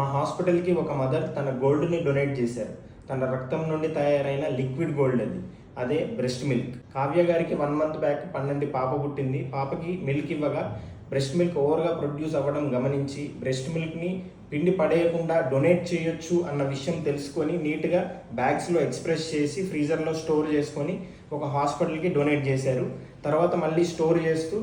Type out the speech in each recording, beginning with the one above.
మా హాస్పిటల్కి ఒక మదర్ తన గోల్డ్ని డొనేట్ చేశారు. తన రక్తం నుండి తయారైన లిక్విడ్ గోల్డ్ అది. అదే బ్రెస్ట్ మిల్క్. కావ్య గారికి వన్ మంత్ బ్యాక్ పన్నెండు పాప పుట్టింది. పాపకి మిల్క్ ఇవ్వగా బ్రెస్ట్ మిల్క్ ఓవర్గా ప్రొడ్యూస్ అవ్వడం గమనించి బ్రెస్ట్ మిల్క్ని పిండి పడేయకుండా డొనేట్ చేయొచ్చు అన్న విషయం తెలుసుకొని నీట్గా బ్యాగ్స్లో ఎక్స్ప్రెస్ చేసి ఫ్రీజర్లో స్టోర్ చేసుకొని ఒక హాస్పిటల్కి డొనేట్ చేశారు. తర్వాత మళ్ళీ స్టోర్ చేస్తూ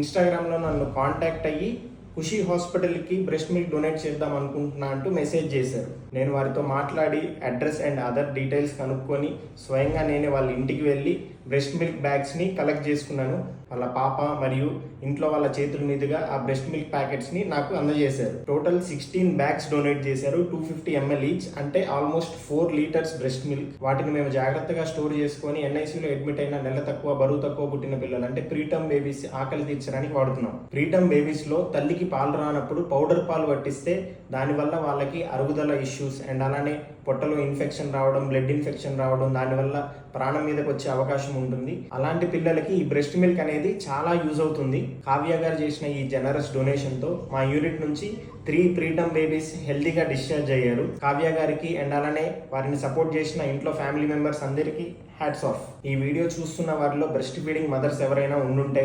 ఇన్స్టాగ్రామ్లో నన్ను కాంటాక్ట్ అయ్యి ఖుషి హాస్పిటల్కి బ్రెస్ట్ మిల్క్ డొనేట్ చేద్దాం అనుకుంటున్నా అంటూ మెసేజ్ చేశారు. నేను వారితో మాట్లాడి అడ్రస్ అండ్ అదర్ డీటెయిల్స్ కనుక్కొని స్వయంగా నేనే వాళ్ళ ఇంటికి వెళ్ళి బ్రెస్ట్ మిల్క్ బ్యాగ్స్ని కలెక్ట్ చేసుకున్నాను. వాళ్ళ పాప మరియు ఇంట్లో వాళ్ళ చేతుల మీదుగా ఆ బ్రెస్ట్ మిల్క్ ప్యాకెట్స్ని నాకు అందజేశారు. టోటల్ సిక్స్టీన్ బ్యాగ్స్ డొనేట్ చేశారు. టూ ఫిఫ్టీ ఎంఎల్ ఈచ్ అంటే almost four litres breast milk వాటిని మేము జాగ్రత్తగా స్టోర్ చేసుకొని ఎన్ఐసీలో అడ్మిట్ అయిన నెల తక్కువ బరువు తక్కువ పుట్టిన పిల్లలు అంటే ప్రీటమ్ బేబీస్ ఆకలి తీర్చడానికి వాడుతున్నాం. ప్రీటమ్ బేబీస్లో తల్లికి పాలు రానప్పుడు పౌడర్ పాలు పట్టిస్తే దానివల్ల వాళ్ళకి అరుగుదల ఇష్యూస్ అండ్ అలానే పొట్టలో ఇన్ఫెక్షన్ రావడం బ్లడ్ ఇన్ఫెక్షన్ రావడం దానివల్ల ప్రాణం మీదకి వచ్చే అవకాశం ఉంటుంది. అలాంటి పిల్లలకి ఈ బ్రెస్ట్ మిల్క్ అనేది చాలా యూజ్ అవుతుంది. కావ్య గారు చేసిన ఈ జనరస్ డొనేషన్తో మా యూనిట్ నుంచి త్రీ ప్రీటమ్ బేబీస్ హెల్తీగా డిశ్చార్జ్ అయ్యారు. కావ్య గారికి అండ్ అలానే వారిని సపోర్ట్ చేసిన ఇంట్లో ఫ్యామిలీ మెంబర్స్ అందరికీ హ్యాట్స్ ఆఫ్. ఈ వీడియో చూస్తున్న వారిలో బ్రెస్ట్ ఫీడింగ్ మదర్స్ ఎవరైనా ఉండుంటే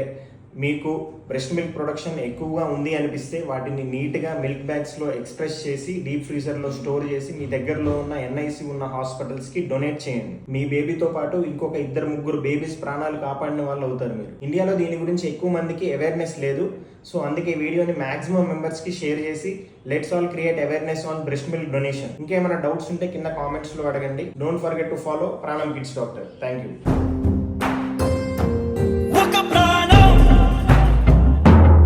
మీకు బ్రెస్ట్ మిల్క్ ప్రొడక్షన్ ఎక్కువగా ఉంది అనిపిస్తే వాటిని నీట్గా మిల్క్ బ్యాగ్స్లో ఎక్స్ప్రెస్ చేసి డీప్ ఫ్రీజర్లో స్టోర్ చేసి మీ దగ్గరలో ఉన్న ఎన్ఐసి ఉన్న హాస్పిటల్స్కి డొనేట్ చేయండి. మీ బేబీతో పాటు ఇంకొక ఇద్దరు ముగ్గురు బేబీస్ ప్రాణాలు కాపాడిన వాళ్ళు అవుతారు మీరు. ఇండియాలో దీని గురించి ఎక్కువ మందికి అవేర్నెస్ లేదు. సో అందుకే ఈ వీడియోని మాక్సిమం మెంబర్స్కి షేర్ చేసి let's all create awareness on breast milk donation ఇంకేమైనా డౌట్స్ ఉంటే కింద కామెంట్స్లో అడగండి. Don't forget to follow Pranam kids doctor thank you